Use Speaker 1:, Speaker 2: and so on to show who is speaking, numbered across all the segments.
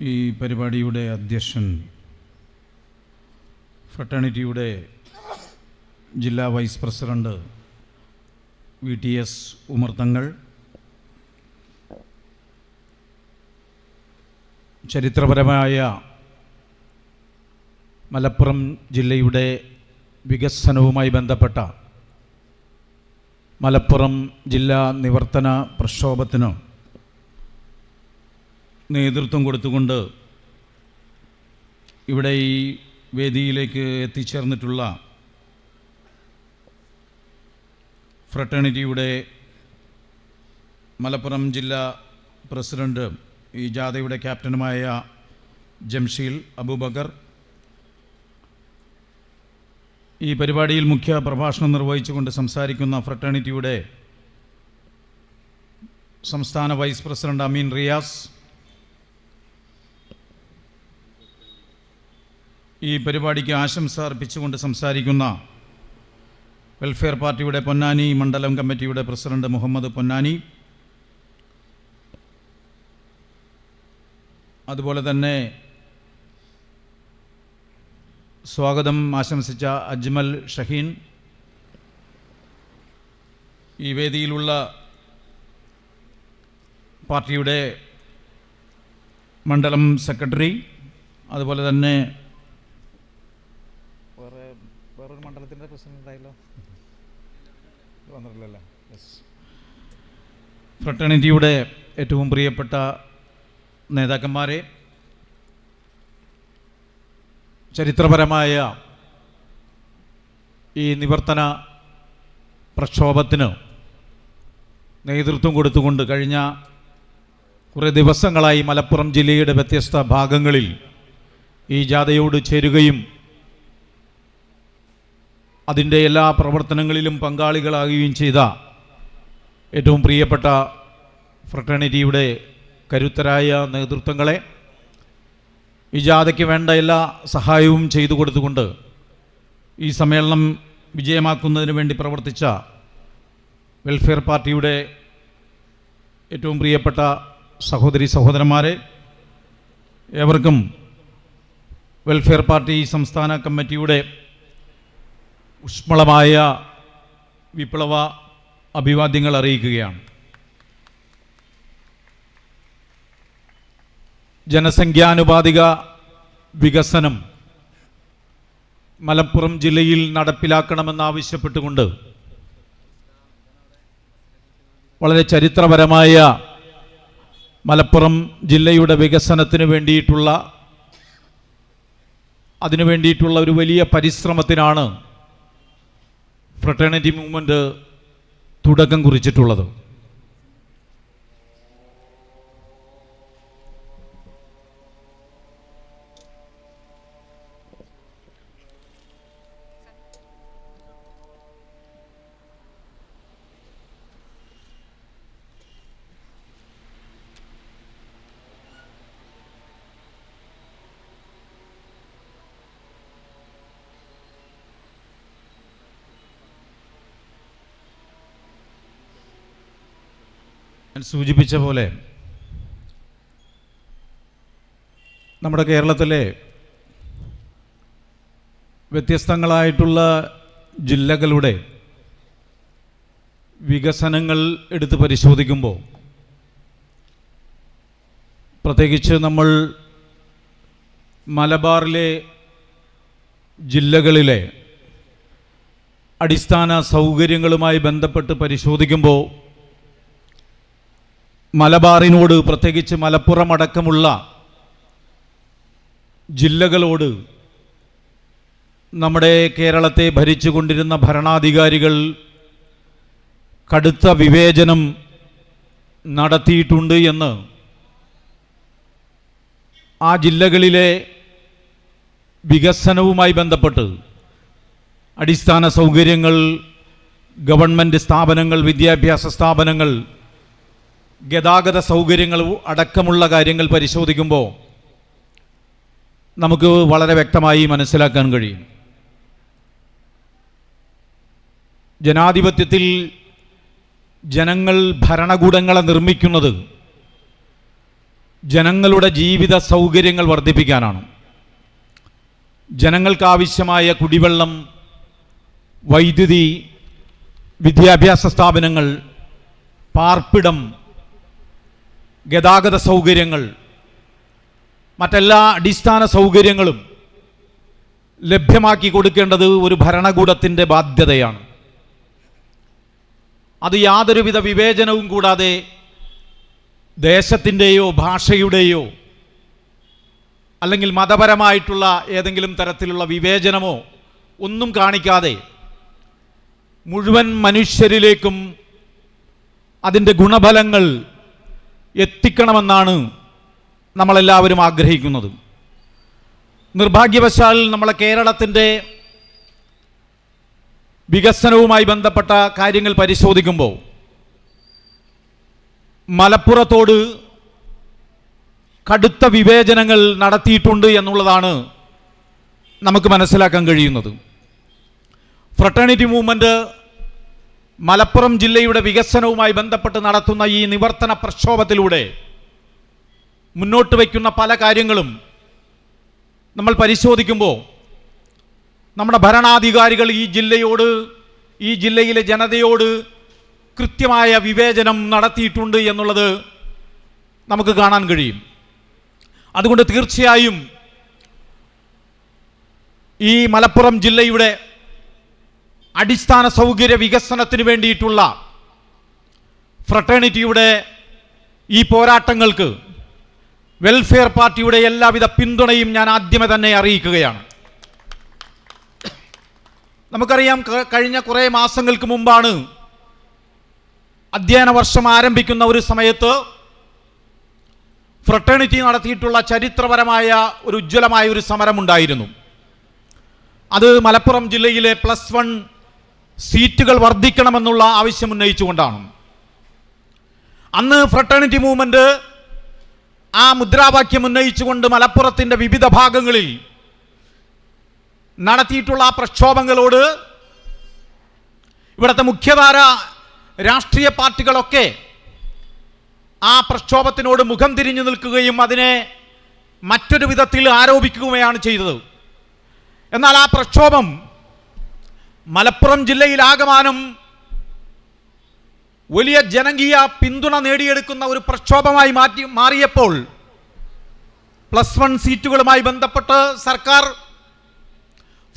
Speaker 1: ഈ പരിപാടിയുടെ അധ്യക്ഷൻ ഫ്രട്ടേണിറ്റിയുടെ ജില്ലാ vice president V T S ഉമർത്തങ്ങൾ തങ്ങൾ ചരിത്രപരമായ മലപ്പുറം ജില്ലയുടെ വികസനവുമായി ബന്ധപ്പെട്ട മലപ്പുറം ജില്ലാ നിവർത്തന പ്രക്ഷോഭത്തിന് നേതൃത്വം കൊടുത്തുകൊണ്ട് ഇവിടെ ഈ വേദിയിലേക്ക് എത്തിച്ചേർന്നിട്ടുള്ള ഫ്രട്ടേണിറ്റിയുടെ മലപ്പുറം ജില്ലാ പ്രസിഡന്റ് ഈ ജാഥയുടെ ക്യാപ്റ്റനുമായ ജംഷീൽ അബൂബക്കർ. ഈ പരിപാടിയിൽ മുഖ്യ പ്രഭാഷണം നിർവഹിച്ചുകൊണ്ട് സംസാരിക്കുന്ന ഫ്രട്ടേണിറ്റിയുടെ സംസ്ഥാന വൈസ് പ്രസിഡന്റ് അമീൻ റിയാസ് ഈ പരിപാടിക്ക് ആശംസ അർപ്പിച്ചുകൊണ്ട് സംസാരിക്കുന്ന വെൽഫെയർ പാർട്ടിയുടെ പൊന്നാനി മണ്ഡലം കമ്മിറ്റിയുടെ പ്രസിഡന്റ് മുഹമ്മദ് പൊന്നാനി. അതുപോലെ തന്നെ സ്വാഗതം ആശംസിച്ച അജ്മൽ ഷഹീൻ. ഈ വേദിയിലുള്ള പാർട്ടിയുടെ മണ്ഡലം സെക്രട്ടറി. അതുപോലെ തന്നെ
Speaker 2: വേറെ വേറൊരു പ്രശ്നം ഉണ്ടായല്ലോ യെസ്
Speaker 1: ഫ്രട്ടേണിറ്റിയുടെ ഏറ്റവും പ്രിയപ്പെട്ട നേതാക്കന്മാരെ ചരിത്രപരമായ ഈ നിവർത്തന പ്രക്ഷോഭത്തിന് നേതൃത്വം കൊടുത്തുകൊണ്ട് കഴിഞ്ഞ കുറേ ദിവസങ്ങളായി മലപ്പുറം ജില്ലയുടെ വ്യത്യസ്ത ഭാഗങ്ങളിൽ ഈ ജാഥയോട് ചേരുകയും അതിന്റെ എല്ലാ പ്രവർത്തനങ്ങളിലും പങ്കാളികളാകുകയും ചെയ്ത ഏറ്റവും പ്രിയപ്പെട്ട ഫ്രട്ടേണിറ്റിയുടെ കരുത്തരായ നേതൃത്വങ്ങളെ ഈ ജാഥയ്ക്ക് വേണ്ട എല്ലാ സഹായവും ചെയ്തു കൊടുത്തുകൊണ്ട് ഈ സമ്മേളനം വിജയമാക്കുന്നതിന് വേണ്ടി പ്രവർത്തിച്ച വെൽഫെയർ പാർട്ടിയുടെ ഏറ്റവും പ്രിയപ്പെട്ട സഹോദരി സഹോദരന്മാരെ ഏവർക്കും വെൽഫെയർ പാർട്ടി സംസ്ഥാന കമ്മിറ്റിയുടെ ഊഷ്മളമായ വിപ്ലവ അഭിവാദ്യങ്ങൾ അറിയിക്കുകയാണ്. ജനസംഖ്യാനുപാതിക വികസനം മലപ്പുറം ജില്ലയിൽ നടപ്പിലാക്കണമെന്നാവശ്യപ്പെട്ടുകൊണ്ട് വളരെ ചരിത്രപരമായ മലപ്പുറം ജില്ലയുടെ വികസനത്തിന് വേണ്ടിയിട്ടുള്ള അതിനു വേണ്ടിയിട്ടുള്ള ഒരു വലിയ പരിശ്രമത്തിനാണ് ഫ്രട്ടേണിറ്റി മൂവ്മെന്റ് തുടക്കം കുറിച്ചിട്ടുള്ളത്. ഞാൻ സൂചിപ്പിച്ച പോലെ നമ്മുടെ കേരളത്തിലെ വ്യത്യസ്തങ്ങളായിട്ടുള്ള ജില്ലകളുടെ വികസനങ്ങൾ എടുത്ത് പരിശോധിക്കുമ്പോൾ പ്രത്യേകിച്ച് നമ്മൾ മലബാറിലെ ജില്ലകളിലെ അടിസ്ഥാന സൗകര്യങ്ങളുമായി ബന്ധപ്പെട്ട് പരിശോധിക്കുമ്പോൾ മലബാറിനോട് പ്രത്യേകിച്ച് മലപ്പുറം അടക്കമുള്ള ജില്ലകളോട് നമ്മുടെ കേരളത്തെ ഭരിച്ചുകൊണ്ടിരുന്ന ഭരണാധികാരികൾ കടുത്ത വിവേചനം നടത്തിയിട്ടുണ്ട് എന്ന് ആ ജില്ലകളിലെ വികസനവുമായി ബന്ധപ്പെട്ട് അടിസ്ഥാന സൗകര്യങ്ങൾ ഗവൺമെന്റ് സ്ഥാപനങ്ങൾ വിദ്യാഭ്യാസ സ്ഥാപനങ്ങൾ ഗതാഗത സൗകര്യങ്ങൾ അടക്കമുള്ള കാര്യങ്ങൾ പരിശോധിക്കുമ്പോൾ നമുക്ക് വളരെ വ്യക്തമായി മനസ്സിലാക്കാൻ കഴിയും. ജനാധിപത്യത്തിൽ ജനങ്ങൾ ഭരണകൂടങ്ങളെ നിർമ്മിക്കുന്നത്
Speaker 3: ജനങ്ങളുടെ ജീവിത സൗകര്യങ്ങൾ വർദ്ധിപ്പിക്കാനാണ്. ജനങ്ങൾക്കാവശ്യമായ കുടിവെള്ളം വൈദ്യുതി വിദ്യാഭ്യാസ സ്ഥാപനങ്ങൾ പാർപ്പിടം ഗതാഗത സൗകര്യങ്ങൾ മറ്റെല്ലാ അടിസ്ഥാന സൗകര്യങ്ങളും ലഭ്യമാക്കി കൊടുക്കേണ്ടത് ഒരു ഭരണകൂടത്തിന്റെ ബാധ്യതയാണ്. അത് യാതൊരുവിധ വിവേചനവും കൂടാതെ ദേശത്തിന്റെയോ ഭാഷയുടെയോ അല്ലെങ്കിൽ മതപരമായിട്ടുള്ള ഏതെങ്കിലും തരത്തിലുള്ള വിവേചനമോ ഒന്നും കാണിക്കാതെ മുഴുവൻ മനുഷ്യരിലേക്കും അതിന്റെ ഗുണഫലങ്ങൾ എത്തിക്കണമെന്നാണ് നമ്മളെല്ലാവരും ആഗ്രഹിക്കുന്നത്. നിർഭാഗ്യവശാൽ നമ്മളെ കേരളത്തിന്റെ വികസനവുമായി ബന്ധപ്പെട്ട കാര്യങ്ങൾ പരിശോധിക്കുമ്പോൾ മലപ്പുറത്തോട് കടുത്ത വിവേചനങ്ങൾ നടത്തിയിട്ടുണ്ട് എന്നുള്ളതാണ് നമുക്ക് മനസ്സിലാക്കാൻ കഴിയുന്നത്. ഫ്രട്ടേണിറ്റി മൂവ്മെന്റ് മലപ്പുറം ജില്ലയുടെ വികസനവുമായി ബന്ധപ്പെട്ട് നടത്തുന്ന ഈ നിവർത്തന പ്രക്ഷോഭത്തിലൂടെ മുന്നോട്ട് വയ്ക്കുന്ന പല കാര്യങ്ങളും നമ്മൾ പരിശോധിക്കുമ്പോൾ നമ്മുടെ ഭരണാധികാരികൾ ഈ ജില്ലയോട് ഈ ജില്ലയിലെ ജനതയോട് കൃത്യമായ വിവേചനം നടത്തിയിട്ടുണ്ട് എന്നുള്ളത് നമുക്ക് കാണാൻ കഴിയും. അതുകൊണ്ട് തീർച്ചയായും ഈ മലപ്പുറം ജില്ലയുടെ അടിസ്ഥാന സൗകര്യ വികസനത്തിന് വേണ്ടിയിട്ടുള്ള ഫ്രട്ടേണിറ്റിയുടെ ഈ പോരാട്ടങ്ങൾക്ക് വെൽഫെയർ പാർട്ടിയുടെ എല്ലാവിധ പിന്തുണയും ഞാൻ ആദ്യമേ തന്നെ അറിയിക്കുകയാണ്. നമുക്കറിയാം കഴിഞ്ഞ കുറേ മാസങ്ങൾക്ക് മുമ്പാണ് അധ്യയന വർഷം ആരംഭിക്കുന്ന ഒരു സമയത്ത് ഫ്രട്ടേണിറ്റി നടത്തിയിട്ടുള്ള ചരിത്രപരമായ ഒരു ഉജ്ജ്വലമായ ഒരു സമരമുണ്ടായിരുന്നു. അത് മലപ്പുറം ജില്ലയിലെ പ്ലസ് വൺ സീറ്റുകൾ വർദ്ധിക്കണമെന്നുള്ള ആവശ്യം ഉന്നയിച്ചുകൊണ്ടാണ്. അന്ന് ഫ്രട്ടേണിറ്റി മൂവ്മെന്റ് ആ മുദ്രാവാക്യം ഉന്നയിച്ചുകൊണ്ട് മലപ്പുറത്തിന്റെ വിവിധ ഭാഗങ്ങളിൽ നടത്തിയിട്ടുള്ള ആ പ്രക്ഷോഭങ്ങളോട് ഇവിടുത്തെ മുഖ്യധാര രാഷ്ട്രീയ പാർട്ടികളൊക്കെ ആ പ്രക്ഷോഭത്തിനോട് മുഖം തിരിഞ്ഞു നിൽക്കുകയും അതിനെ മറ്റൊരു വിധത്തിൽ ആരോപിക്കുകയാണ് ചെയ്തത്. എന്നാൽ ആ പ്രക്ഷോഭം മലപ്പുറം ജില്ലയിൽ ജില്ലയിലാകമാനം വലിയ ജനകീയ പിന്തുണ നേടിയെടുക്കുന്ന ഒരു പ്രക്ഷോഭമായി മാറ്റി മാറിയപ്പോൾ പ്ലസ് വൺ സീറ്റുകളുമായി ബന്ധപ്പെട്ട് സർക്കാർ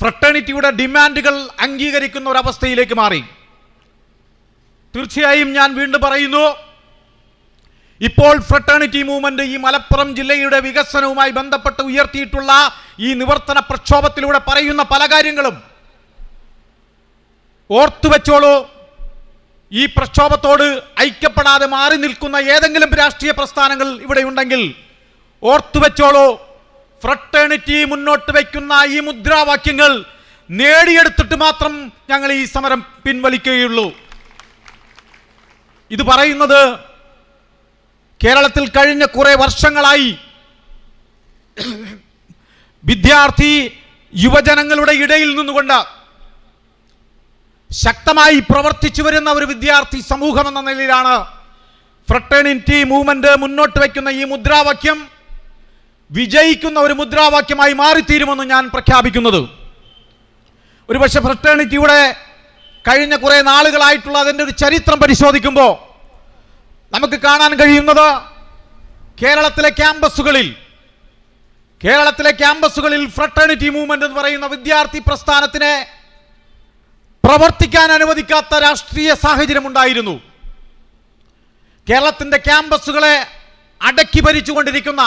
Speaker 3: ഫ്രട്ടേണിറ്റിയുടെ ഡിമാൻഡുകൾ അംഗീകരിക്കുന്ന ഒരവസ്ഥയിലേക്ക് മാറി. തീർച്ചയായും ഞാൻ വീണ്ടും പറയുന്നു ഇപ്പോൾ ഫ്രട്ടേണിറ്റി മൂവ്മെന്റ് ഈ മലപ്പുറം ജില്ലയുടെ വികസനവുമായി ബന്ധപ്പെട്ട് ഉയർത്തിയിട്ടുള്ള ഈ നിവർത്തന പ്രക്ഷോഭത്തിലൂടെ പറയുന്ന പല കാര്യങ്ങളും ഓർത്തു വെച്ചോളൂ. ഈ പ്രക്ഷോഭത്തോട് ഐക്യപ്പെടാതെ മാറി നിൽക്കുന്ന ഏതെങ്കിലും രാഷ്ട്രീയ പ്രസ്ഥാനങ്ങൾ ഇവിടെ ഉണ്ടെങ്കിൽ ഓർത്തു വെച്ചോളൂ. ഫ്രട്ടേണിറ്റി മുന്നോട്ട് വയ്ക്കുന്ന ഈ മുദ്രാവാക്യങ്ങൾ നേടിയെടുത്തിട്ട് മാത്രം ഞങ്ങൾ ഈ സമരം പിൻവലിക്കുകയുള്ളൂ. ഇത് പറയുന്നത് കേരളത്തിൽ കഴിഞ്ഞ കുറെ വർഷങ്ങളായി വിദ്യാർത്ഥി യുവജനങ്ങളുടെ ഇടയിൽ നിന്നുകൊണ്ട് ശക്തമായി പ്രവർത്തിച്ചു വരുന്ന ഒരു വിദ്യാർത്ഥി സമൂഹം എന്ന നിലയിലാണ് ഫ്രട്ടേണിറ്റി മൂവ്മെന്റ് മുന്നോട്ട് വയ്ക്കുന്ന ഈ മുദ്രാവാക്യം. വിജയിക്കുന്ന ഒരു മുദ്രാവാക്യമായി മാറിത്തീരുമെന്ന് ഞാൻ പ്രഖ്യാപിക്കുന്നത്. ഒരുപക്ഷെ ഫ്രട്ടേണിറ്റിയുടെ കഴിഞ്ഞ കുറേ നാളുകളായിട്ടുള്ള അതിന്റെ ഒരു ചരിത്രം പരിശോധിക്കുമ്പോൾ നമുക്ക് കാണാൻ കഴിയുന്നത് കേരളത്തിലെ ക്യാമ്പസുകളിൽ കേരളത്തിലെ ക്യാമ്പസുകളിൽ ഫ്രട്ടേണിറ്റി മൂവ്മെന്റ് എന്ന് പറയുന്ന വിദ്യാർത്ഥി പ്രസ്ഥാനത്തിനെ പ്രവർത്തിക്കാൻ അനുവദിക്കാത്ത രാഷ്ട്രീയ സാഹചര്യം ഉണ്ടായിരുന്നു. കേരളത്തിന്റെ ക്യാമ്പസുകളെ അടക്കി ഭരിച്ചുകൊണ്ടിരിക്കുന്ന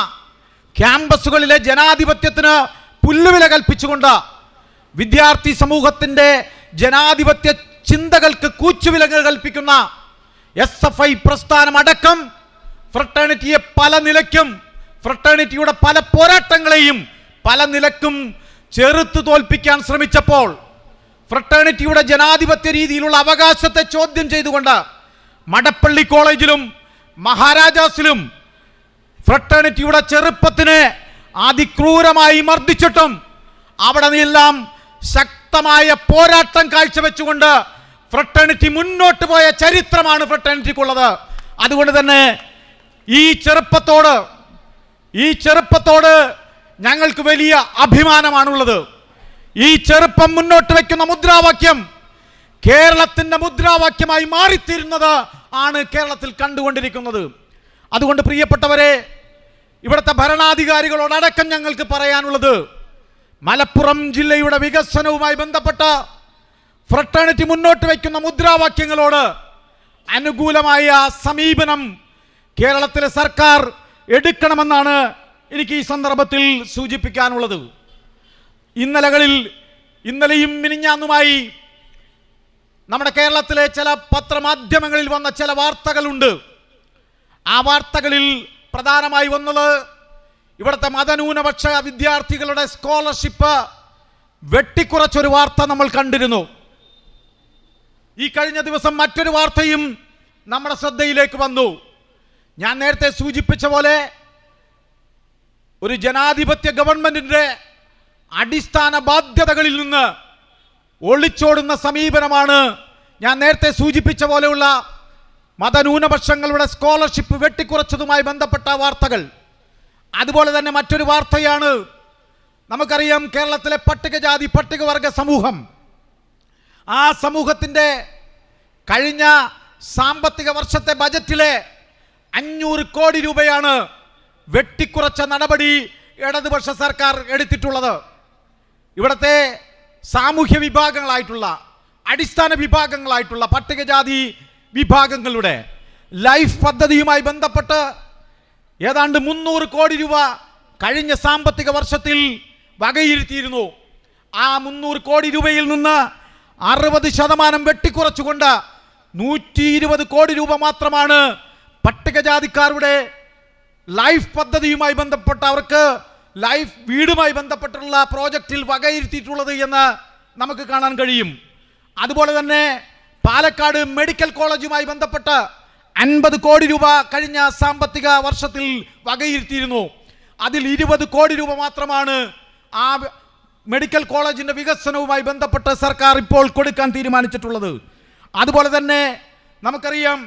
Speaker 3: ക്യാമ്പസുകളിലെ ജനാധിപത്യത്തിന് പുല്ലുവില കൽപ്പിച്ചുകൊണ്ട് വിദ്യാർത്ഥി സമൂഹത്തിന്റെ ജനാധിപത്യ ചിന്തകൾക്ക് കൂച്ചുവില കൽപ്പിക്കുന്ന എസ് എഫ് ഐ പ്രസ്ഥാനം അടക്കം ഫ്രട്ടേണിറ്റിയെ പല നിലയ്ക്കും ഫ്രട്ടേണിറ്റിയുടെ പല പോരാട്ടങ്ങളെയും പല നിലക്കും ചെറുത്തു തോൽപ്പിക്കാൻ ശ്രമിച്ചപ്പോൾ ഫ്രട്ടേണിറ്റിയുടെ ജനാധിപത്യ രീതിയിലുള്ള അവകാശത്തെ ചോദ്യം ചെയ്തുകൊണ്ട് മടപ്പള്ളി കോളേജിലും മഹാരാജാസിലും ഫ്രട്ടേണിറ്റിയുടെ ചെറുപ്പത്തിനെ അതിക്രൂരമായി മർദ്ദിച്ചിട്ടും അവിടെ നിന്നെല്ലാം ശക്തമായ പോരാട്ടം കാഴ്ചവെച്ചുകൊണ്ട് ഫ്രട്ടേണിറ്റി മുന്നോട്ട് പോയ ചരിത്രമാണ് ഫ്രട്ടേണിറ്റിക്കുള്ളത്. അതുകൊണ്ട് തന്നെ ഈ ചെറുപ്പത്തോട് ഈ ചെറുപ്പത്തോട് ഞങ്ങൾക്ക് വലിയ അഭിമാനമാണുള്ളത്. ഈ ചെറുപ്പം മുന്നോട്ട് വയ്ക്കുന്ന മുദ്രാവാക്യം കേരളത്തിന്റെ മുദ്രാവാക്യമായി മാറിത്തീരുന്നത് ആണ് കേരളത്തിൽ കണ്ടുകൊണ്ടിരിക്കുന്നത്. അതുകൊണ്ട് പ്രിയപ്പെട്ടവരെ ഇവിടുത്തെ ഭരണാധികാരികളോടടക്കം ഞങ്ങൾക്ക് പറയാനുള്ളത് മലപ്പുറം ജില്ലയുടെ വികസനവുമായി ബന്ധപ്പെട്ട ഫ്രട്ടേണിറ്റി മുന്നോട്ട് വയ്ക്കുന്ന മുദ്രാവാക്യങ്ങളോട് അനുകൂലമായ സമീപനം കേരളത്തിലെ സർക്കാർ എടുക്കണമെന്നാണ് എനിക്ക് ഈ സന്ദർഭത്തിൽ സൂചിപ്പിക്കാനുള്ളത്. ഇന്നലകളിൽ ഇന്നലെയും മിനിഞ്ഞാന്നുമായി നമ്മുടെ കേരളത്തിലെ ചില പത്രമാധ്യമങ്ങളിൽ വന്ന ചില വാർത്തകളുണ്ട്. ആ വാർത്തകളിൽ പ്രധാനമായി വന്നത് ഇവിടുത്തെ മതന്യൂനപക്ഷ വിദ്യാർത്ഥികളുടെ സ്കോളർഷിപ്പ് വെട്ടിക്കുറച്ചൊരു വാർത്ത നമ്മൾ കണ്ടിരുന്നു. ഈ കഴിഞ്ഞ ദിവസം മറ്റൊരു വാർത്തയും നമ്മുടെ ശ്രദ്ധയിലേക്ക് വന്നു. ഞാൻ നേരത്തെ സൂചിപ്പിച്ച പോലെ ഒരു ജനാധിപത്യ ഗവൺമെന്റിന്റെ അടിസ്ഥാന ബാധ്യതകളിൽ നിന്ന് ഒളിച്ചോടുന്ന സമീപനമാണ് ഞാൻ നേരത്തെ സൂചിപ്പിച്ച പോലെയുള്ള മതന്യൂനപക്ഷങ്ങളുടെ സ്കോളർഷിപ്പ് വെട്ടിക്കുറച്ചതുമായി ബന്ധപ്പെട്ട വാർത്തകൾ. അതുപോലെ തന്നെ മറ്റൊരു വാർത്തയാണ് നമുക്കറിയാം കേരളത്തിലെ പട്ടികജാതി പട്ടികവർഗ സമൂഹം. ആ സമൂഹത്തിന്റെ കഴിഞ്ഞ സാമ്പത്തിക വർഷത്തെ ബജറ്റിലെ അഞ്ഞൂറ് കോടി രൂപയാണ് വെട്ടിക്കുറച്ച നടപടി ഇടതുപക്ഷ സർക്കാർ എടുത്തിട്ടുള്ളത്. ഇവിടുത്തെ സാമൂഹ്യ വിഭാഗങ്ങളായിട്ടുള്ള അടിസ്ഥാന വിഭാഗങ്ങളായിട്ടുള്ള പട്ടികജാതി വിഭാഗങ്ങളുടെ ലൈഫ് പദ്ധതിയുമായി ബന്ധപ്പെട്ട് ഏതാണ്ട് മുന്നൂറ് കോടി രൂപ കഴിഞ്ഞ സാമ്പത്തിക വർഷത്തിൽ വകയിരുത്തിയിരുന്നു. ആ മുന്നൂറ് കോടി രൂപയിൽ നിന്ന് അറുപത് ശതമാനം വെട്ടിക്കുറച്ചുകൊണ്ട് നൂറ്റി ഇരുപത് കോടി രൂപ മാത്രമാണ് പട്ടികജാതിക്കാരുടെ ലൈഫ് പദ്ധതിയുമായി ബന്ധപ്പെട്ട അവർക്ക് ലൈഫ് വീടുമായി ബന്ധപ്പെട്ടുള്ള പ്രോജക്റ്റിൽ വകയിരുത്തിയിട്ടുള്ളത് എന്ന് നമുക്ക് കാണാൻ കഴിയും. അതുപോലെ തന്നെ പാലക്കാട് മെഡിക്കൽ കോളേജുമായി ബന്ധപ്പെട്ട് അൻപത് കോടി രൂപ കഴിഞ്ഞ സാമ്പത്തിക വർഷത്തിൽ വകയിരുത്തിയിരുന്നു. അതിൽ ഇരുപത് കോടി രൂപ മാത്രമാണ് ആ മെഡിക്കൽ കോളേജിന്റെ വികസനവുമായി ബന്ധപ്പെട്ട് സർക്കാർ ഇപ്പോൾ കൊടുക്കാൻ തീരുമാനിച്ചിട്ടുള്ളത്. അതുപോലെ തന്നെ നമുക്കറിയാം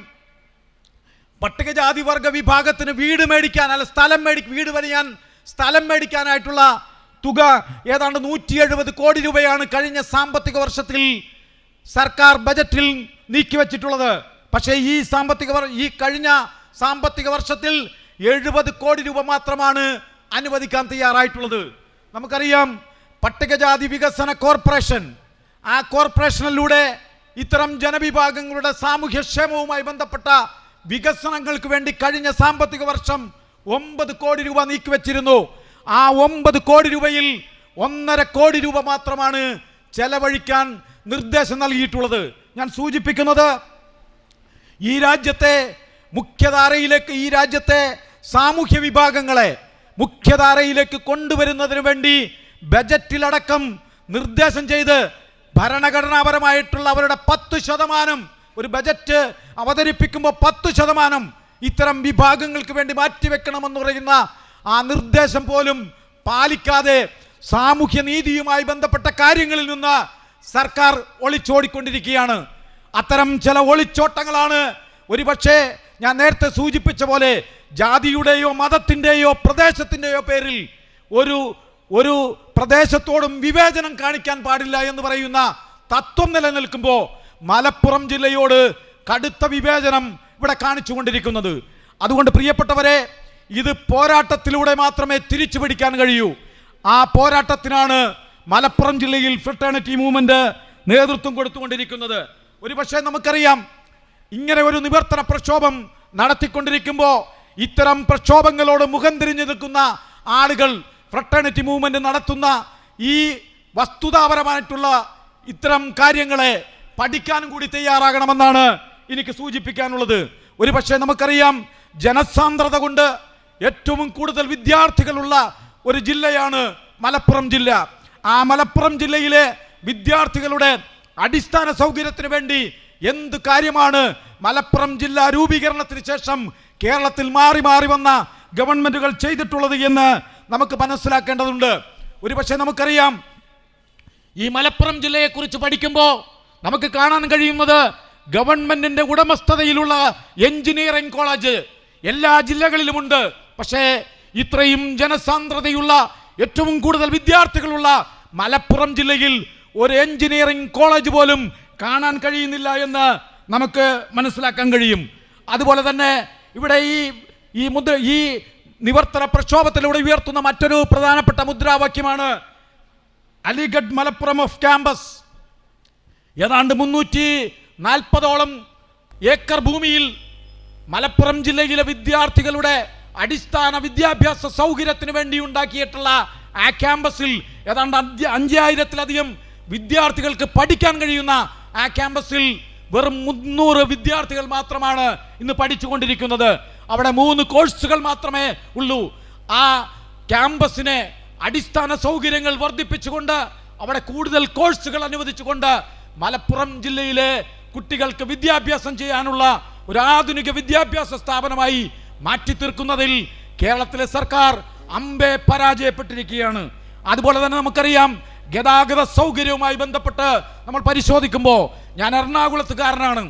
Speaker 3: പട്ടികജാതി വർഗ വിഭാഗത്തിന് വീട് മേടിക്കാൻ അല്ല സ്ഥലം മേടി വീട് പണിയാൻ സ്ഥലം മേടിക്കാനായിട്ടുള്ള തുക ഏതാണ്ട് നൂറ്റി എഴുപത് കോടി രൂപയാണ് കഴിഞ്ഞ സാമ്പത്തിക വർഷത്തിൽ സർക്കാർ ബജറ്റിൽ നീക്കിവച്ചിട്ടുള്ളത് പക്ഷേ ഈ സാമ്പത്തിക ഈ കഴിഞ്ഞ സാമ്പത്തിക വർഷത്തിൽ എഴുപത് കോടി രൂപ മാത്രമാണ് അനുവദിക്കാൻ തയ്യാറായിട്ടുള്ളത്. നമുക്കറിയാം പട്ടികജാതി വികസന കോർപ്പറേഷൻ ആ കോർപ്പറേഷനിലൂടെ ഇത്തരം ജനവിഭാഗങ്ങളുടെ സാമൂഹ്യക്ഷേമവുമായി ബന്ധപ്പെട്ട വികസനങ്ങൾക്ക് വേണ്ടി കഴിഞ്ഞ സാമ്പത്തിക വർഷം ഒമ്പത് കോടി രൂപ നീക്കിവെച്ചിരുന്നു ആ ഒമ്പത് കോടി രൂപയിൽ ഒന്നര കോടി രൂപ മാത്രമാണ് ചെലവഴിക്കാൻ നിർദ്ദേശം നൽകിയിട്ടുള്ളത്. ഞാൻ സൂചിപ്പിക്കുന്നത് ഈ രാജ്യത്തെ മുഖ്യധാരയിലേക്ക് ഈ രാജ്യത്തെ സാമൂഹ്യ വിഭാഗങ്ങളെ മുഖ്യധാരയിലേക്ക് കൊണ്ടുവരുന്നതിന് വേണ്ടി ബജറ്റിലടക്കം നിർദ്ദേശം ചെയ്ത് ഭരണഘടനാപരമായിട്ടുള്ള അവരുടെ പത്ത് ശതമാനം ഒരു ബജറ്റ് അവതരിപ്പിക്കുമ്പോൾ പത്ത് ശതമാനം ഇത്തരം വിഭാഗങ്ങൾക്ക് വേണ്ടി മാറ്റിവെക്കണമെന്ന് പറയുന്ന ആ നിർദ്ദേശം പോലും പാലിക്കാതെ സാമൂഹ്യ നീതിയുമായി ബന്ധപ്പെട്ട കാര്യങ്ങളിൽ നിന്ന് സർക്കാർ ഒളിച്ചോടിക്കൊണ്ടിരിക്കുകയാണ്. അത്തരം ചില ഒളിച്ചോട്ടങ്ങളാണ് ഒരുപക്ഷെ ഞാൻ നേരത്തെ സൂചിപ്പിച്ച പോലെ ജാതിയുടെയോ മതത്തിന്റെയോ പ്രദേശത്തിന്റെയോ പേരിൽ ഒരു ഒരു പ്രദേശത്തോടും വിവേചനം കാണിക്കാൻ പാടില്ല എന്ന് പറയുന്ന തത്വം നിലനിൽക്കുമ്പോൾ മലപ്പുറം ജില്ലയോട് കടുത്ത വിവേചനം ഇവിടെ കാണിച്ചു കൊണ്ടിരിക്കുന്നത് അതുകൊണ്ട് പ്രിയപ്പെട്ടവരെ ഇത് പോരാട്ടത്തിലൂടെ മാത്രമേ തിരിച്ചു പിടിക്കാൻ കഴിയൂ. ആ പോരാട്ടത്തിനാണ് മലപ്പുറം ജില്ലയിൽ ഫ്രട്ടേണിറ്റി മൂവ്മെന്റ് നേതൃത്വം കൊടുത്തുകൊണ്ടിരിക്കുന്നത്. ഒരുപക്ഷെ നമുക്കറിയാം ഇങ്ങനെ ഒരു നിവർത്തന പ്രക്ഷോഭം നടത്തിക്കൊണ്ടിരിക്കുമ്പോൾ ഇത്തരം പ്രക്ഷോഭങ്ങളോട് മുഖം തിരിഞ്ഞു നിൽക്കുന്ന ആളുകൾ ഫ്രട്ടേണിറ്റി മൂവ്മെന്റ് നടത്തുന്ന ഈ വസ്തുതാപരമായിട്ടുള്ള ഇത്തരം കാര്യങ്ങളെ പഠിക്കാനും കൂടി തയ്യാറാകണമെന്നാണ് എനിക്ക് സൂചിപ്പിക്കാനുള്ളത്. ഒരു പക്ഷേ നമുക്കറിയാം ജനസാന്ദ്രത കൊണ്ട് ഏറ്റവും കൂടുതൽ വിദ്യാർത്ഥികളുള്ള ഒരു ജില്ലയാണ് മലപ്പുറം ജില്ല. ആ മലപ്പുറം ജില്ലയിലെ വിദ്യാർത്ഥികളുടെ അടിസ്ഥാന സൗകര്യത്തിന് വേണ്ടി എന്ത് കാര്യമാണ് മലപ്പുറം ജില്ലാ രൂപീകരണത്തിന് ശേഷം കേരളത്തിൽ മാറി മാറി വന്ന ഗവൺമെന്റുകൾ ചെയ്തിട്ടുള്ളത് എന്ന് നമുക്ക് മനസ്സിലാക്കേണ്ടതുണ്ട്. ഒരു പക്ഷേ നമുക്കറിയാം ഈ മലപ്പുറം ജില്ലയെക്കുറിച്ച് പഠിക്കുമ്പോൾ നമുക്ക് കാണാൻ കഴിയുന്നത് ഗവൺമെന്റിന്റെ ഉടമസ്ഥതയിലുള്ള എഞ്ചിനീയറിംഗ് കോളേജ് എല്ലാ ജില്ലകളിലുമുണ്ട്. പക്ഷേ ഇത്രയും ജനസാന്ദ്രതയുള്ള ഏറ്റവും കൂടുതൽ വിദ്യാർത്ഥികളുള്ള മലപ്പുറം ജില്ലയിൽ ഒരു എഞ്ചിനീയറിംഗ് കോളേജ് പോലും കാണാൻ കഴിയുന്നില്ല എന്ന് നമുക്ക് മനസ്സിലാക്കാൻ കഴിയും. അതുപോലെ തന്നെ ഇവിടെ ഈ ഈ മുദ്ര ഈ നിവർത്തന പ്രക്ഷോഭത്തിലൂടെ ഉയർത്തുന്ന മറ്റൊരു പ്രധാനപ്പെട്ട മുദ്രാവാക്യമാണ് അലിഗഡ് മലപ്പുറം ഓഫ് ക്യാമ്പസ്. ഏതാണ്ട് മുന്നൂറ്റി നാൽപ്പതോളം ഏക്കർ ഭൂമിയിൽ മലപ്പുറം ജില്ലയിലെ വിദ്യാർത്ഥികളുടെ അടിസ്ഥാന വിദ്യാഭ്യാസ സൗകര്യത്തിന് വേണ്ടി ഉണ്ടാക്കിയിട്ടുള്ള ആ ക്യാമ്പസിൽ ഏതാണ്ട് അഞ്ച് അഞ്ചായിരത്തിലധികം വിദ്യാർത്ഥികൾക്ക് പഠിക്കാൻ കഴിയുന്ന ആ ക്യാമ്പസിൽ വെറും മുന്നൂറ് വിദ്യാർത്ഥികൾ മാത്രമാണ് ഇന്ന് പഠിച്ചുകൊണ്ടിരിക്കുന്നത്. അവിടെ മൂന്ന് കോഴ്സുകൾ മാത്രമേ ഉള്ളൂ. ആ ക്യാമ്പസിനെ അടിസ്ഥാന സൗകര്യങ്ങൾ വർദ്ധിപ്പിച്ചുകൊണ്ട് അവിടെ കൂടുതൽ കോഴ്സുകൾ അനുവദിച്ചുകൊണ്ട് മലപ്പുറം ജില്ലയിലെ കുട്ടികൾക്ക് വിദ്യാഭ്യാസം ചെയ്യാനുള്ള ഒരു ആധുനിക വിദ്യാഭ്യാസ സ്ഥാപനമായി മാറ്റി തീർക്കുന്നതിൽ കേരളത്തിലെ സർക്കാർ അമ്പെ പരാജയപ്പെട്ടിരിക്കുകയാണ്. അതുപോലെ തന്നെ നമുക്കറിയാം ഗതാഗത സൗകര്യവുമായി ബന്ധപ്പെട്ട് നമ്മൾ പരിശോധിക്കുമ്പോൾ ഞാൻ എറണാകുളത്തുകാരനാണ്.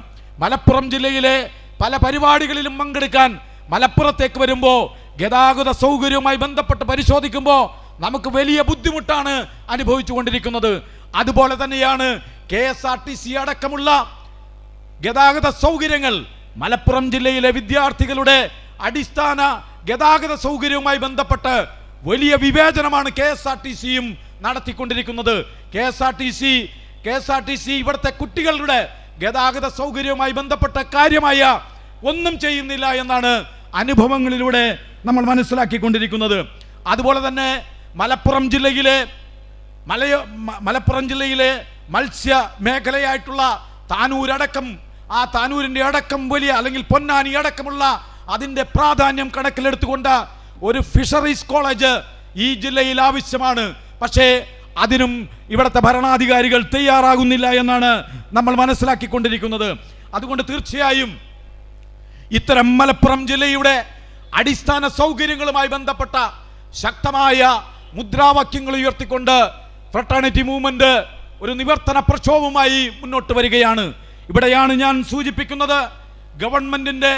Speaker 3: മലപ്പുറം ജില്ലയിലെ പല പരിപാടികളിലും പങ്കെടുക്കാൻ മലപ്പുറത്തേക്ക് വരുമ്പോൾ ഗതാഗത സൗകര്യവുമായി ബന്ധപ്പെട്ട് പരിശോധിക്കുമ്പോൾ നമുക്ക് വലിയ ബുദ്ധിമുട്ടാണ് അനുഭവിച്ചു കൊണ്ടിരിക്കുന്നത് അതുപോലെ തന്നെയാണ് K S R T C അടക്കമുള്ള ഗതാഗത സൗകര്യങ്ങൾ മലപ്പുറം ജില്ലയിലെ വിദ്യാർത്ഥികളുടെ അടിസ്ഥാന ഗതാഗത സൗകര്യവുമായി ബന്ധപ്പെട്ട് വലിയ വിവേചനമാണ് കെ എസ് ആർ ടി സിയും നടത്തിക്കൊണ്ടിരിക്കുന്നത്. K S R T C K S R T C ഇവിടുത്തെ കുട്ടികളുടെ ഗതാഗത സൗകര്യവുമായി ബന്ധപ്പെട്ട കാര്യമായ ഒന്നും ചെയ്യുന്നില്ല എന്നാണ് അനുഭവങ്ങളിലൂടെ നമ്മൾ മനസ്സിലാക്കിക്കൊണ്ടിരിക്കുന്നത്. അതുപോലെ തന്നെ മലപ്പുറം ജില്ലയിലെ മലയോ മലപ്പുറം ജില്ലയിലെ മത്സ്യ മേഖലയായിട്ടുള്ള താനൂരടക്കം ആ താനൂരിന്റെ അടക്കം വലിയ അല്ലെങ്കിൽ പൊന്നാനി അടക്കമുള്ള അതിന്റെ പ്രാധാന്യം കണക്കിലെടുത്തുകൊണ്ട് ഒരു ഫിഷറീസ് കോളേജ് ഈ ജില്ലയിൽ ആവശ്യമാണ്. പക്ഷേ അതിനും ഇവിടുത്തെ ഭരണാധികാരികൾ തയ്യാറാകുന്നില്ല എന്നാണ് നമ്മൾ മനസ്സിലാക്കിക്കൊണ്ടിരിക്കുന്നത്. അതുകൊണ്ട് തീർച്ചയായും ഇത്തരം മലപ്പുറം ജില്ലയുടെ അടിസ്ഥാന സൗകര്യങ്ങളുമായി ബന്ധപ്പെട്ട ശക്തമായ മുദ്രാവാക്യങ്ങൾ ഉയർത്തിക്കൊണ്ട് ഫ്രട്ടേണിറ്റി മൂവ്മെന്റ് ഒരു നിവർത്തന പ്രക്ഷോഭവുമായി മുന്നോട്ട് വരികയാണ്. ഇവിടെയാണ് ഞാൻ സൂചിപ്പിക്കുന്നത് ഗവൺമെന്റിന്റെ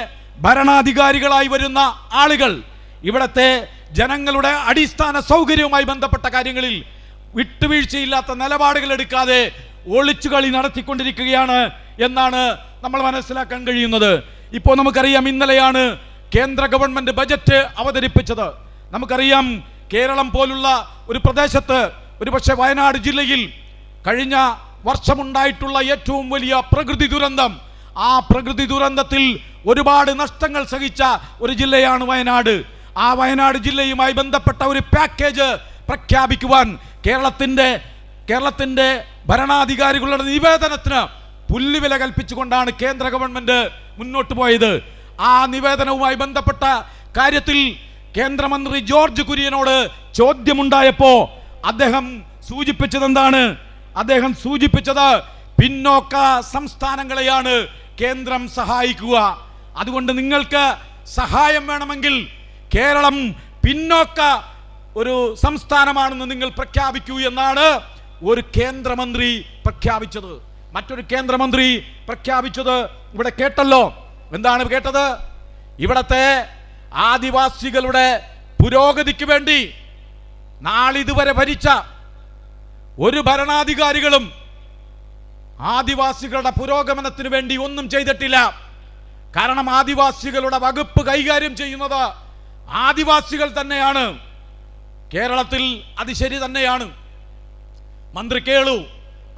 Speaker 3: ഭരണാധികാരികളായി വരുന്ന ആളുകൾ. ഇവിടത്തെ ജനങ്ങളുടെ അടിസ്ഥാന സൗകര്യവുമായി ബന്ധപ്പെട്ട കാര്യങ്ങളിൽ വിട്ടുവീഴ്ചയില്ലാത്ത നിലപാടുകൾ എടുക്കാതെ ഒളിച്ചുകളി നടത്തിക്കൊണ്ടിരിക്കുകയാണ് എന്നാണ് നമ്മൾ മനസ്സിലാക്കാൻ കഴിയുന്നത്. ഇപ്പോൾ നമുക്കറിയാം ഇന്നലെയാണ് കേന്ദ്ര ഗവൺമെന്റ് ബജറ്റ് അവതരിപ്പിച്ചത്. നമുക്കറിയാം കേരളം പോലുള്ള ഒരു പ്രദേശത്ത് ഒരുപക്ഷെ വയനാട് ജില്ലയിൽ കഴിഞ്ഞ വർഷമുണ്ടായിട്ടുള്ള ഏറ്റവും വലിയ പ്രകൃതി ദുരന്തം. ആ പ്രകൃതി ദുരന്തത്തിൽ ഒരുപാട് നഷ്ടങ്ങൾ സഹിച്ച ഒരു ജില്ലയാണ് വയനാട്. ആ വയനാട് ജില്ലയുമായി ബന്ധപ്പെട്ട ഒരു പാക്കേജ് പ്രഖ്യാപിക്കുവാൻ കേരളത്തിന്റെ കേരളത്തിന്റെ ഭരണാധികാരികളുടെ നിവേദനത്തിന് പുല്ലുവില കൽപ്പിച്ചുകൊണ്ടാണ് കേന്ദ്ര ഗവൺമെന്റ് മുന്നോട്ട് പോയത്. ആ നിവേദനവുമായി ബന്ധപ്പെട്ട കാര്യത്തിൽ കേന്ദ്രമന്ത്രി ജോർജ് കുര്യനോട് ചോദ്യമുണ്ടായപ്പോൾ അദ്ദേഹം സൂചിപ്പിച്ചത് എന്താണ് അദ്ദേഹം സൂചിപ്പിച്ചത് പിന്നോക്ക സംസ്ഥാനങ്ങളെയാണ് കേന്ദ്രം സഹായിക്കുക. അതുകൊണ്ട് നിങ്ങൾക്ക് സഹായം വേണമെങ്കിൽ കേരളം പിന്നോക്ക ഒരു സംസ്ഥാനമാണെന്ന് നിങ്ങൾ പ്രഖ്യാപിക്കൂ എന്നാണ് ഒരു കേന്ദ്രമന്ത്രി പ്രഖ്യാപിച്ചത്. മറ്റൊരു കേന്ദ്രമന്ത്രി പ്രഖ്യാപിച്ചത് ഇവിടെ കേട്ടല്ലോ. എന്താണ് കേട്ടത്? ഇവിടത്തെ ആദിവാസികളുടെ പുരോഗതിക്ക് വേണ്ടി നാളിതുവരെ ഭരിച്ച ഒരു ഭരണാധികാരികളും ആദിവാസികളുടെ പുരോഗമനത്തിന് വേണ്ടി ഒന്നും ചെയ്തിട്ടില്ല. കാരണം ആദിവാസികളുടെ വകുപ്പ് കൈകാര്യം ചെയ്യുന്നത് ആദിവാസികൾ തന്നെയാണ്. കേരളത്തിൽ അത് ശരി തന്നെയാണ്. മന്ത്രി കേളു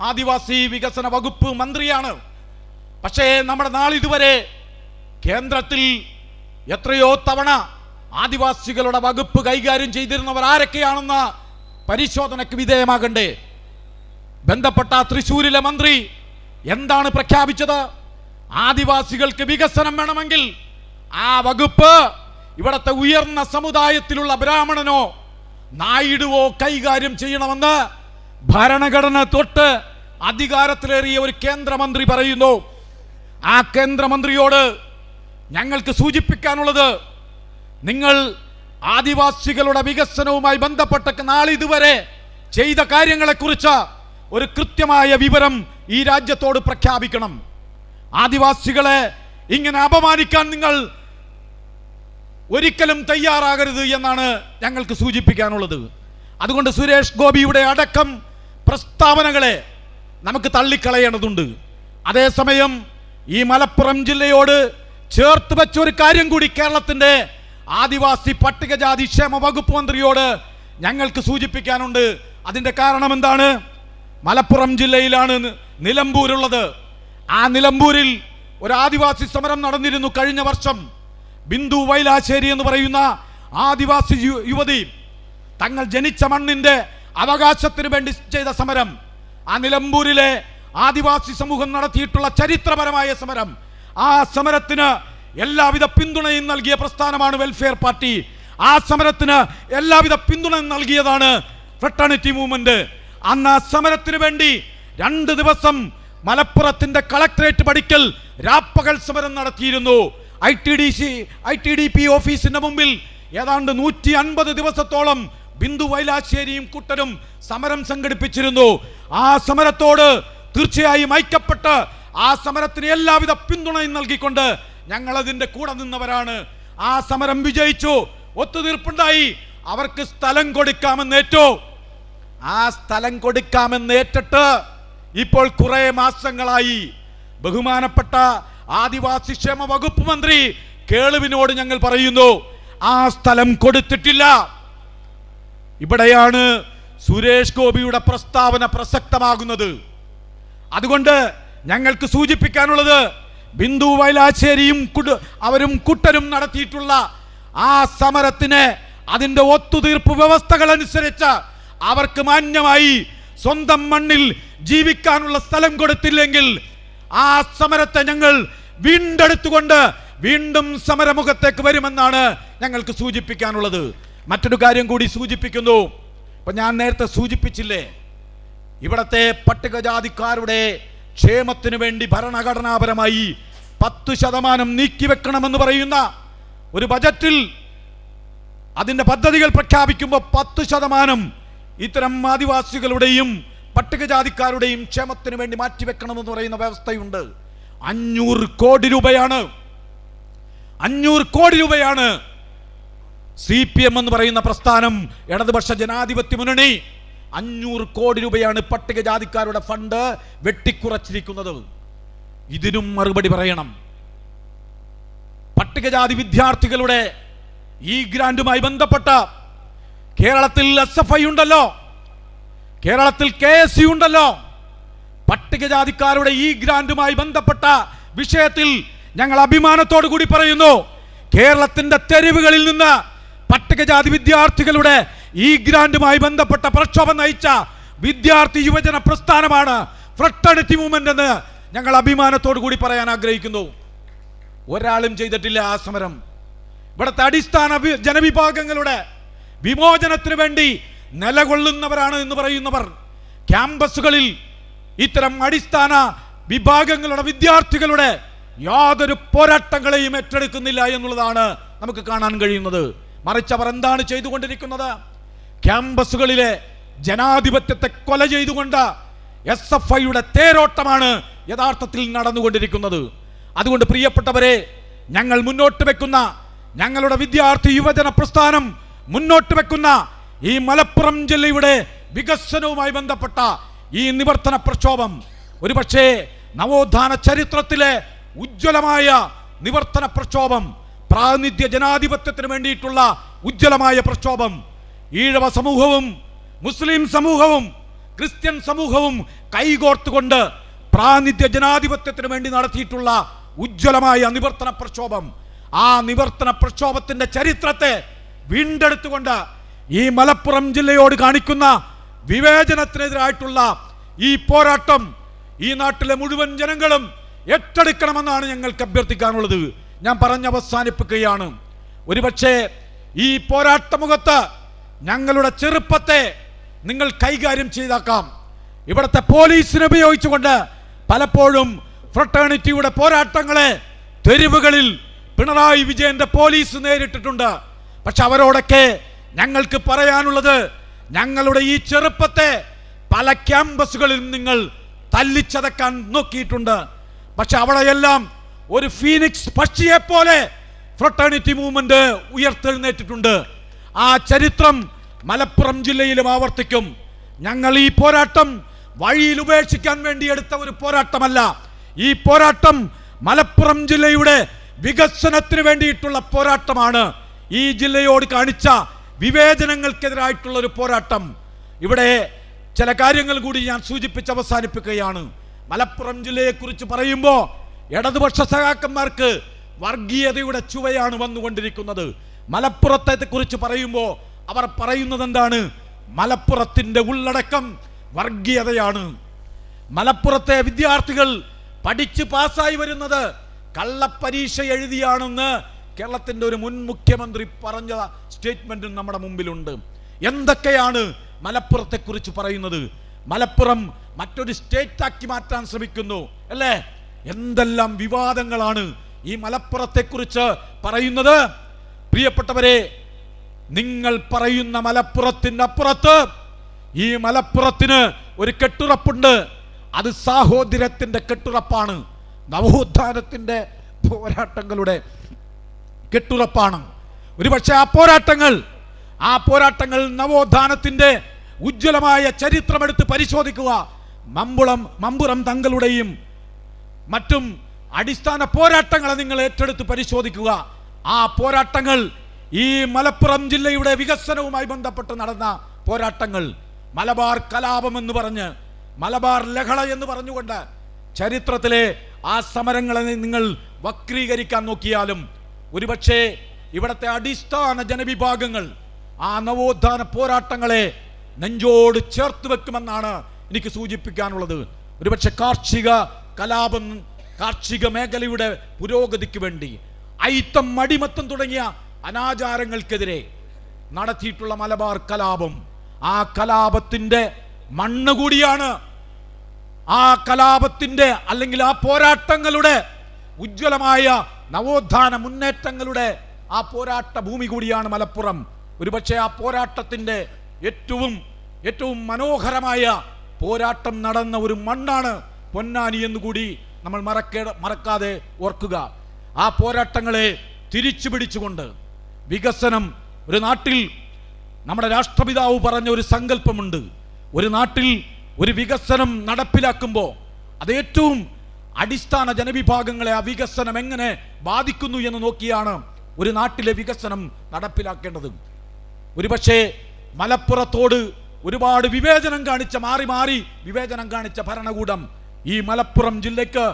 Speaker 3: ആദിവാസി വികസന വകുപ്പ് മന്ത്രിയാണ്. പക്ഷേ നമ്മുടെ നാളിതുവരെ കേന്ദ്രത്തിൽ എത്രയോ തവണ ആദിവാസികളുടെ വകുപ്പ് കൈകാര്യം ചെയ്തിരുന്നവർ ആരൊക്കെയാണെന്ന് പരിശോധനയ്ക്ക് വിധേയമാകണ്ടേ. ബന്ധപ്പെട്ട തൃശൂരിലെ മന്ത്രി എന്താണ് പ്രഖ്യാപിച്ചത്? ആദിവാസികൾക്ക് വികസനം വേണമെങ്കിൽ ആ വകുപ്പ് ഇവിടത്തെ ഉയർന്ന സമുദായത്തിലുള്ള ബ്രാഹ്മണനോ നായിഡുവോ കൈകാര്യം ചെയ്യണമെന്ന് ഭരണഘടന തൊട്ട് അധികാരത്തിലേറിയ ഒരു കേന്ദ്രമന്ത്രി പറയുന്നു. ആ കേന്ദ്രമന്ത്രിയോട് ഞങ്ങൾക്ക് സൂചിപ്പിക്കാനുള്ളത് നിങ്ങൾ ആദിവാസികളുടെ വികസനവുമായി ബന്ധപ്പെട്ട നാളിതുവരെ ചെയ്ത കാര്യങ്ങളെക്കുറിച്ച് ഒരു കൃത്യമായ വിവരം ഈ രാജ്യത്തോട് പ്രഖ്യാപിക്കണം. ആദിവാസികളെ ഇങ്ങനെ അപമാനിക്കാൻ നിങ്ങൾ ഒരിക്കലും തയ്യാറാകരുത് എന്നാണ് ഞങ്ങൾക്ക് സൂചിപ്പിക്കാനുള്ളത്. അതുകൊണ്ട് സുരേഷ് ഗോപിയുടെ അടക്കം പ്രസ്താവനകളെ നമുക്ക് തള്ളിക്കളയേണ്ടതുണ്ട്. അതേസമയം ഈ മലപ്പുറം ജില്ലയോട് ചേർത്ത് വെച്ച ഒരു കാര്യം കൂടി കേരളത്തിന്റെ ആദിവാസി പട്ടികജാതി ക്ഷേമ വകുപ്പ് മന്ത്രിയോട് ഞങ്ങൾക്ക് സൂചിപ്പിക്കാനുണ്ട്. അതിന്റെ കാരണം എന്താണ്? മലപ്പുറം ജില്ലയിലാണ് നിലമ്പൂരുള്ളത്. ആ നിലമ്പൂരിൽ ഒരു ആദിവാസി സമരം നടന്നിരുന്നു കഴിഞ്ഞ വർഷം. ബിന്ദു വൈലാശ്ശേരി എന്ന് പറയുന്ന ആദിവാസി യുവതി തങ്ങൾ ജനിച്ച മണ്ണിന്റെ അവകാശത്തിന് വേണ്ടി ചെയ്ത സമരം. ആ നിലമ്പൂരിലെ ആദിവാസി സമൂഹം നടത്തിയിട്ടുള്ള ചരിത്രപരമായ സമരം. ആ സമരത്തിന് എല്ലാവിധ പിന്തുണയും നൽകിയ പ്രസ്ഥാനമാണ് വെൽഫെയർ പാർട്ടി ആ സമരത്തിന് എല്ലാവിധ പിന്തുണ നൽകിയതാണ് ഫ്രട്ടേണിറ്റി മൂവ്മെന്റ് അന്ന് ആ സമരത്തിന് വേണ്ടി രണ്ട് ദിവസം മലപ്പുറത്തിന്റെ കളക്ടറേറ്റ് പടിക്കൽ രാപ്പകൽ സമരം നടത്തിയിരുന്നു. I T D C I T D P ഓഫീസിന്റെ മുമ്പിൽ ഏതാണ്ട് നൂറ്റി അൻപത് ദിവസത്തോളം ബിന്ദു വൈലാശ്ശേരിയും കുട്ടനും സമരം സംഘടിപ്പിച്ചിരുന്നു. ആ സമരത്തോട് തീർച്ചയായും ഐക്യപ്പെട്ട് ആ സമരത്തിന് എല്ലാവിധ പിന്തുണയും നൽകിക്കൊണ്ട് ഞങ്ങൾ അതിന്റെ കൂടെ നിന്നവരാണ്. ആ സമരം വിജയിച്ചു. ഒത്തുതീർപ്പുണ്ടായി. അവർക്ക് സ്ഥലം കൊടുക്കാമെന്നേറ്റോ. ആ സ്ഥലം കൊടുക്കാമെന്ന് ഏറ്റിട്ട് ഇപ്പോൾ കുറെ മാസങ്ങളായി ബഹുമാനപ്പെട്ട ആദിവാസി ക്ഷേമ വകുപ്പ് മന്ത്രി കേളുവിനോട് ഞങ്ങൾ പറയുന്നു ആ സ്ഥലം കൊടുത്തിട്ടില്ല. ഇവിടെയാണ് സുരേഷ് ഗോപിയുടെ പ്രസ്താവന പ്രസക്തമാകുന്നത്. അതുകൊണ്ട് ഞങ്ങൾക്ക് സൂചിപ്പിക്കാനുള്ളത് ബിന്ദു വൈലാശ്ശേരിയും കുട- അവരും കുട്ടരും നടത്തിയിട്ടുള്ള ആ സമരത്തിന് അതിന്റെ ഒത്തുതീർപ്പ് വ്യവസ്ഥകൾ അനുസരിച്ച് അവർക്ക് മാന്യമായി സ്വന്തം മണ്ണിൽ ജീവിക്കാനുള്ള സ്ഥലം കൊടുത്തില്ലെങ്കിൽ ആ സമരത്തെ ഞങ്ങൾ വീണ്ടെടുത്തുകൊണ്ട് വീണ്ടും സമരമുഖത്തേക്ക് വരുമെന്നാണ് ഞങ്ങൾക്ക് സൂചിപ്പിക്കാനുള്ളത്. മറ്റൊരു കാര്യം കൂടി സൂചിപ്പിക്കുന്നു. ഇപ്പൊ ഞാൻ നേരത്തെ സൂചിപ്പിച്ചില്ലേ? ഇവിടത്തെ പട്ടികജാതിക്കാരുടെ ക്ഷേമത്തിന് വേണ്ടി ഭരണഘടനാപരമായി പത്ത് ശതമാനം നീക്കിവെക്കണമെന്ന് പറയുന്ന ഒരു ബജറ്റിൽ അതിന്റെ പദ്ധതികൾ പ്രഖ്യാപിക്കുമ്പോൾ പത്ത് ശതമാനം ഇത്തരം ആദിവാസികളുടെയും പട്ടികജാതിക്കാരുടെയും ക്ഷേമത്തിന് വേണ്ടി മാറ്റിവെക്കണമെന്ന് പറയുന്ന വ്യവസ്ഥയുണ്ട്. അഞ്ഞൂറ് കോടി രൂപയാണ്. അഞ്ഞൂറ് കോടി രൂപയാണ് സി പി എം എന്ന് പറയുന്ന പ്രസ്ഥാനം ഇടതുപക്ഷ ജനാധിപത്യ മുന്നണി അഞ്ഞൂറ് കോടി രൂപയാണ് പട്ടികജാതിക്കാരുടെ ഫണ്ട് വെട്ടിക്കുറച്ചിരിക്കുന്നത്. ഇതിനും മറുപടി പറയണം. പട്ടികജാതി വിദ്യാർത്ഥികളുടെ ഈ ഗ്രാൻഡുമായി ബന്ധപ്പെട്ട കേരളത്തിൽ എസ് എഫ് ഐ ഉണ്ടല്ലോ കേരളത്തിൽ കെ എസ് യു ഉണ്ടല്ലോ പട്ടികജാതിക്കാരുടെ ഈ ഗ്രാൻഡുമായി ബന്ധപ്പെട്ട വിഷയത്തിൽ ഞങ്ങൾ അഭിമാനത്തോടു കൂടി പറയുന്നു കേരളത്തിന്റെ തെരുവുകളിൽ നിന്ന് പട്ടികജാതി വിദ്യാർത്ഥികളുടെ ഈ ഗ്രാൻഡുമായി ബന്ധപ്പെട്ട പ്രക്ഷോഭം നയിച്ച വിദ്യാർത്ഥി യുവജന പ്രസ്ഥാനമാണ് ഫ്രട്ടണിറ്റി മൂവ്മെന്റ് എന്ന് ഞങ്ങൾ അഭിമാനത്തോടു കൂടി പറയാൻ ആഗ്രഹിക്കുന്നു. ഒരാളും ചെയ്തിട്ടില്ല ആ സമരം. ഇവിടുത്തെ അടിസ്ഥാന ജനവിഭാഗങ്ങളുടെ വിമോചനത്തിന് വേണ്ടി നിലകൊള്ളുന്നവരാണ് എന്ന് പറയുന്നവർ. ക്യാമ്പസുകളിൽ ഇത്തരം അടിസ്ഥാന വിഭാഗങ്ങളുടെ വിദ്യാർത്ഥികളുടെ യാതൊരു പോരാട്ടങ്ങളെയും ഏറ്റെടുക്കുന്നില്ല എന്നുള്ളതാണ് നമുക്ക് കാണാൻ കഴിയുന്നത്. മറിച്ച് അവർ എന്താണ് ചെയ്തുകൊണ്ടിരിക്കുന്നത്? ക്യാമ്പസുകളിലെ ജനാധിപത്യത്തെ കൊല ചെയ്തുകൊണ്ട് എസ് എഫ് ഐയുടെ തേരോട്ടമാണ് യഥാർത്ഥത്തിൽ നടന്നുകൊണ്ടിരിക്കുന്നത്. അതുകൊണ്ട് പ്രിയപ്പെട്ടവരെ ഞങ്ങൾ മുന്നോട്ട് വെക്കുന്ന ഞങ്ങളുടെ വിദ്യാർത്ഥി യുവജന പ്രസ്ഥാനം മുന്നോട്ട് വെക്കുന്ന ഈ മലപ്പുറം ജില്ലയുടെ വികസനവുമായി ബന്ധപ്പെട്ട ഈ നിവർത്തന പ്രക്ഷോഭം ഒരുപക്ഷേ നവോത്ഥാന ചരിത്രത്തിലെ ഉജ്ജ്വലമായ നിവർത്തന പ്രക്ഷോഭം പ്രാതിനിധ്യ ജനാധിപത്യത്തിന് വേണ്ടിയിട്ടുള്ള ഉജ്ജ്വലമായ പ്രക്ഷോഭം ഈഴവ സമൂഹവും മുസ്ലിം സമൂഹവും ക്രിസ്ത്യൻ സമൂഹവും കൈകോർത്തുകൊണ്ട് പ്രാതിനിധ്യ ജനാധിപത്യത്തിന് വേണ്ടി നടത്തിയിട്ടുള്ള ഉജ്ജ്വലമായ നിവർത്തന പ്രക്ഷോഭം. ആ നിവർത്തന പ്രക്ഷോഭത്തിന്റെ ചരിത്രത്തെ വീണ്ടെടുത്തുകൊണ്ട് ഈ മലപ്പുറം ജില്ലയോട് കാണിക്കുന്ന വിവേചനത്തിനെതിരായിട്ടുള്ള ഈ പോരാട്ടം ഈ നാട്ടിലെ മുഴുവൻ ജനങ്ങളും ഏറ്റെടുക്കണമെന്നാണ് ഞങ്ങൾക്ക് അഭ്യർത്ഥിക്കാനുള്ളത്. ഞാൻ പറഞ്ഞ് അവസാനിപ്പിക്കുകയാണ് ഒരുപക്ഷെ ഈ പോരാട്ടമുഖത്ത് ഞങ്ങളുടെ ചെറുപ്പത്തെ നിങ്ങൾ കൈകാര്യം ചെയ്താക്കാം. ഇവിടുത്തെ പോലീസിനെ ഉപയോഗിച്ചുകൊണ്ട് പലപ്പോഴും ഫ്രട്ടേണിറ്റിയുടെ പോരാട്ടങ്ങളെ തെരുവുകളിൽ പിണറായി വിജയന്റെ പോലീസ് നേരിട്ടിട്ടുണ്ട്. പക്ഷെ അവരോടൊക്കെ ഞങ്ങൾക്ക് പറയാനുള്ളത് ഞങ്ങളുടെ ഈ ചെറുപ്പത്തെ പല ക്യാമ്പസുകളിൽ നിങ്ങൾ തല്ലിച്ചതക്കാൻ നോക്കിയിട്ടുണ്ട്. പക്ഷെ അവിടെയെല്ലാം ഒരു ഫീനിക്സ് പക്ഷിയെ പോലെ ഫ്രട്ടേണിറ്റി മൂവ്മെന്റ് ഉയർത്തെഴുന്നേറ്റിട്ടുണ്ട്. ആ ചരിത്രം മലപ്പുറം ജില്ലയിലും ആവർത്തിക്കും. ഞങ്ങൾ ഈ പോരാട്ടം വഴിയിൽ ഉപേക്ഷിക്കാൻ വേണ്ടി എടുത്ത ഒരു പോരാട്ടമല്ല. ഈ പോരാട്ടം മലപ്പുറം ജില്ലയുടെ വികസനത്തിന് വേണ്ടിയിട്ടുള്ള പോരാട്ടമാണ്. ഈ ജില്ലയോട് കാണിച്ച വിവേചനങ്ങൾക്കെതിരായിട്ടുള്ള ഒരു പോരാട്ടം. ഇവിടെ ചില കാര്യങ്ങൾ കൂടി ഞാൻ സൂചിപ്പിച്ച് അവസാനിപ്പിക്കുകയാണ്. മലപ്പുറം ജില്ലയെക്കുറിച്ച് പറയുമ്പോൾ ഇടതുപക്ഷ സഹാക്കന്മാർക്ക് വർഗീയതയുടെ ചുവയാണ് വന്നുകൊണ്ടിരിക്കുന്നത്. മലപ്പുറത്തെ കുറിച്ച് പറയുമ്പോൾ അവർ പറയുന്നത് എന്താണ് മലപ്പുറത്തിന്റെ ഉള്ളടക്കം വർഗീയതയാണ്. മലപ്പുറത്തെ വിദ്യാർത്ഥികൾ പഠിച്ച് പാസ്സായി വരുന്നത് കള്ളപ്പരീക്ഷ എഴുതിയാണെന്ന് കേരളത്തിന്റെ ഒരു മുൻ മുഖ്യമന്ത്രി പറഞ്ഞ സ്റ്റേറ്റ്മെന്റും നമ്മുടെ മുമ്പിലുണ്ട്. എന്തൊക്കെയാണ് മലപ്പുറത്തെക്കുറിച്ച് പറയുന്നത്? മലപ്പുറം മറ്റൊരു സ്റ്റേറ്റ് ആക്കി മാറ്റാൻ ശ്രമിക്കുന്നു അല്ലേ? എന്തെല്ലാം വിവാദങ്ങളാണ് ഈ മലപ്പുറത്തെക്കുറിച്ച് പറയുന്നത്? പ്രിയപ്പെട്ടവരെ നിങ്ങൾ പറയുന്ന മലപ്പുറത്തിന്റെ അപ്പുറത്ത് ഈ മലപ്പുറത്തിന് ഒരു കെട്ടുറപ്പുണ്ട്. അത് സാഹോദര്യത്തിന്റെ കെട്ടുറപ്പാണ്. നവോത്ഥാനത്തിന്റെ പോരാട്ടങ്ങളുടെ കെട്ടുറപ്പാണ്. ഒരുപക്ഷെ ആ പോരാട്ടങ്ങൾ ആ പോരാട്ടങ്ങൾ നവോത്ഥാനത്തിന്റെ ഉജ്ജ്വലമായ ചരിത്രമെടുത്ത് പരിശോധിക്കുക. മമ്പുളം മമ്പുറം തങ്ങളുടെയും മറ്റും അടിസ്ഥാന പോരാട്ടങ്ങളെ നിങ്ങൾ ഏറ്റെടുത്ത് പരിശോധിക്കുക. ആ പോരാട്ടങ്ങൾ ഈ മലപ്പുറം ജില്ലയുടെ വികസനവുമായി ബന്ധപ്പെട്ട് നടന്ന പോരാട്ടങ്ങൾ മലബാർ കലാപം എന്ന് പറഞ്ഞ് മലബാർ ലഹള എന്ന് പറഞ്ഞുകൊണ്ട് ചരിത്രത്തിലെ ആ സമരങ്ങളെ നിങ്ങൾ വക്രീകരിക്കാൻ നോക്കിയാലും ഒരുപക്ഷെ ഇവിടുത്തെ അടിസ്ഥാന ജനവിഭാഗങ്ങൾ ആ നവോത്ഥാന പോരാട്ടങ്ങളെ നെഞ്ചോട് ചേർത്ത് വെക്കുമെന്നാണ് എനിക്ക് സൂചിപ്പിക്കാനുള്ളത്. ഒരുപക്ഷെ കാർഷിക കലാപം കാർഷിക മേഖലയുടെ പുരോഗതിക്ക് വേണ്ടി അയിത്തം അടിമത്തം തുടങ്ങിയ അനാചാരങ്ങൾക്കെതിരെ നടത്തിയിട്ടുള്ള മലബാർ കലാപം. ആ കലാപത്തിന്റെ മണ്ണ് കൂടിയാണ്. ആ കലാപത്തിന്റെ അല്ലെങ്കിൽ ആ പോരാട്ടങ്ങളുടെ ഉജ്ജ്വലമായ നവോത്ഥാന മുന്നേറ്റങ്ങളുടെ ആ പോരാട്ട ഭൂമി കൂടിയാണ് മലപ്പുറം. ഒരുപക്ഷെ ആ പോരാട്ടത്തിന്റെ ഏറ്റവും ഏറ്റവും മനോഹരമായ പോരാട്ടം നടന്ന ഒരു മണ്ണാണ് പൊന്നാനി എന്ന് കൂടി നമ്മൾ മറക്കേ മറക്കാതെ ഓർക്കുക. ആ പോരാട്ടങ്ങളെ തിരിച്ചു പിടിച്ചുകൊണ്ട് വികസനം. ഒരു നാട്ടിൽ നമ്മുടെ രാഷ്ട്രപിതാവ് പറഞ്ഞ ഒരു സങ്കല്പമുണ്ട്. ഒരു നാട്ടിൽ ഒരു വികസനം നടപ്പിലാക്കുമ്പോൾ അത് ഏറ്റവും അടിസ്ഥാന ജനവിഭാഗങ്ങളെ ആ വികസനം എങ്ങനെ ബാധിക്കുന്നു എന്ന് നോക്കിയാണ് ഒരു നാട്ടിലെ വികസനം നടപ്പിലാക്കേണ്ടത്. ഒരുപക്ഷെ മലപ്പുറത്തോട് ഒരുപാട് വിവേചനം കാണിച്ച മാറി മാറി വിവേചനം കാണിച്ച ഭരണകൂടം ഈ മലപ്പുറം ജില്ലയ്ക്ക്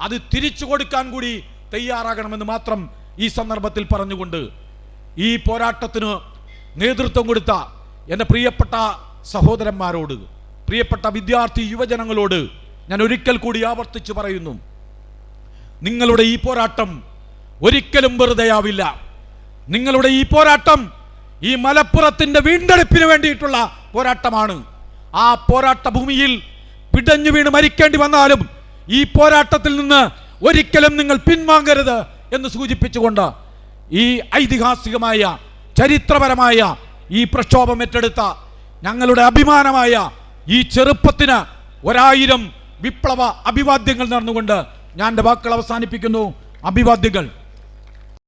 Speaker 3: അത് തിരിച്ചു കൊടുക്കാൻ കൂടി തയ്യാറാകണമെന്ന് മാത്രം ഈ സന്ദർഭത്തിൽ പറഞ്ഞുകൊണ്ട് ഈ പോരാട്ടത്തിന് നേതൃത്വം കൊടുത്ത എന്റെ പ്രിയപ്പെട്ട സഹോദരന്മാരോട് പ്രിയപ്പെട്ട വിദ്യാർത്ഥി യുവജനങ്ങളോട് ഞാൻ ഒരിക്കൽ കൂടി ആവർത്തിച്ച് പറയുന്നു. നിങ്ങളുടെ ഈ പോരാട്ടം ഒരിക്കലും വെറുതെയാവില്ല നിങ്ങളുടെ ഈ പോരാട്ടം ഈ മലപ്പുറത്തിന്റെ വീണ്ടെടുപ്പിന് വേണ്ടിയിട്ടുള്ള പോരാട്ടമാണ്. ആ പോരാട്ട ഭൂമിയിൽ പിടഞ്ഞു വീണ് മരിക്കേണ്ടി വന്നാലും ഈ പോരാട്ടത്തിൽ നിന്ന് ഒരിക്കലും നിങ്ങൾ പിൻവാങ്ങരുത് എന്ന് സൂചിപ്പിച്ചുകൊണ്ട് ഈ ഐതിഹാസികമായ ചരിത്രപരമായ ഈ പ്രക്ഷോഭം ഏറ്റെടുത്ത ഞങ്ങളുടെ അഭിമാനമായ ഈ ചെറുപ്പത്തിന് ഒരായിരം വിപ്ലവ അഭിവാദ്യങ്ങൾ നടന്നുകൊണ്ട് ഞാൻ എന്റെ വാക്കുകൾ അവസാനിപ്പിക്കുന്നു. അഭിവാദ്യങ്ങൾ.